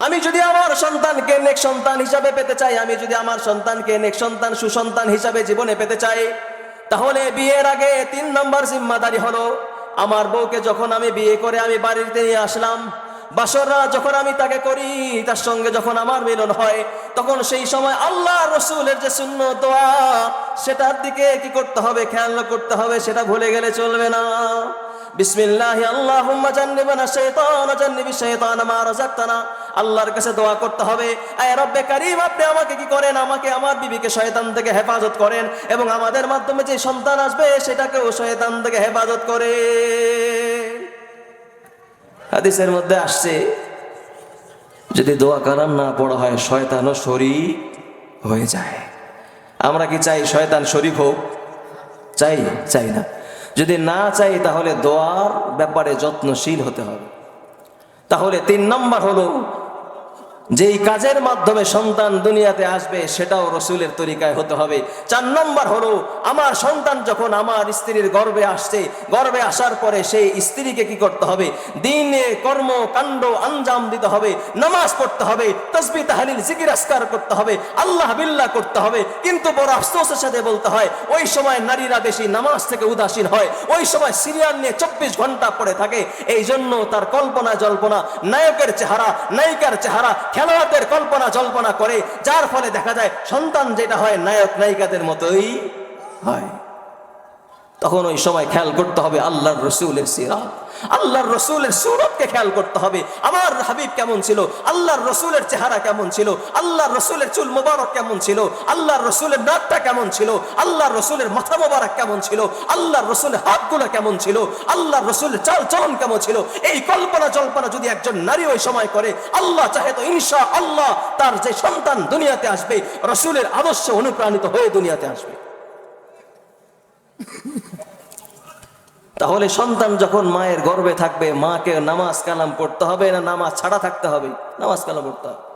আমি যদি আমার সন্তানকে নেক সন্তান হিসাবে পেতে চাই, আমি যদি আমার সন্তানকে নেক সন্তান, সুসন্তান হিসাবে জীবনে পেতে চাই, তাহলে বিয়ের আগে তিন নম্বর জিম্মাদারি হলো, আমার বউকে যখন আমি বিয়ে করে আমি বাড়িতে নিয়ে আসলাম, বাসররা যখন আমি তাকে করি, তার সঙ্গে যখন আমার মিলন হয়, তখন সেই সময় আল্লাহ রসুলের যে শূন্য দোয়া, সেটার দিকে কি করতে হবে, খেয়াল করতে হবে, সেটা ভুলে গেলে চলবে না। বিসমিল্লাহ আল্লাহুম্মা জান্নিবানা শাইতান, জান্নিবি শাইতান মা রাযাকতানা। আল্লাহর কাছে দোয়া করতে হবে। রব্বে কারীম, আপনি আমাকে কি করেন? আমাকে আমার বিবিকে শয়তান থেকে হেফাজত করেন এবং আমাদের মাধ্যমে যে সন্তান আসবে, সেটাকেও শয়তান থেকে হেফাজত করে। হাদিসের মধ্যে আসছে, যদি দোয়া কালাম না পড়া হয়, শয়তানও শরীক হয়ে যায়। আমরা কি চাই শয়তান শরীক হোক? চাই চাই না। যদি না চাই, তাহলে দোয়ার ব্যাপারে যত্নশীল হতে হবে। তাহলে তিন নম্বর হলো যেই কাজের মাধ্যমে সন্তান দুনিয়াতে আসবে, সেটাও রসুলের তরিকায় হতে হবে। চার নম্বর হলো, আমার সন্তান যখন আমার স্ত্রীর গর্বে আসছে গর্বে আসার পরে সেই স্ত্রীকে কি করতে হবে? দিনে কর্ম, কাণ্ড, আঞ্জাম দিতে হবে, নামাজ পড়তে হবে, তসবি, তাহালিল, জিকির করতে হবে, আল্লাহ বিল্লাহ করতে হবে। কিন্তু বড় আফসোসের সাথে বলতে হয়, ওই সময় নারীরা বেশি নামাজ থেকে উদাসীন হয়, ওই সময় সিরিয়াল নিয়ে চব্বিশ ঘণ্টা পড়ে থাকে এই জন্য তার কল্পনা জল্পনা, নায়কের চেহারা, নায়িকার চেহারা খেলোয়াড়দের কল্পনা জল্পনা করে, যার ফলে দেখা যায় সন্তান যেটা হয় নায়ক নায়িকাদের মতোই হয়। তখন ওই সময় খেয়াল করতে হবে আল্লাহর রসুলের সিরাত। আল্লাহর রসুলের সুরতকে খেয়াল করতে হবে। আমার হাবিব কেমন ছিল? আল্লাহর রসুলের চেহারা কেমন ছিল? আল্লাহর রসুলের চুল মোবারক কেমন ছিল? আল্লাহর রসুলের নাকটা কেমন ছিল? আল্লাহর রসুলের মাথা মোবারক কেমন ছিল? আল্লাহর রসুলের হাতগুলো কেমন ছিল? আল্লাহর রসুলের চাল চলন কেমন ছিল? এই কল্পনা জল্পনা যদি একজন নারী ওই সময় করে, আল্লাহ চাহে তো ইনশা আল্লাহ তার যে সন্তান দুনিয়াতে আসবে, রসুলের আদর্শে অনুপ্রাণিত হয়ে দুনিয়াতে আসবে। তাহলে সন্তান যখন মায়ের গর্বে থাকবে, মাকে নামাজ কালাম পড়তে হবে না নামাজ ছাড়া থাকতে হবে? নামাজ কালাম পড়তে হবে।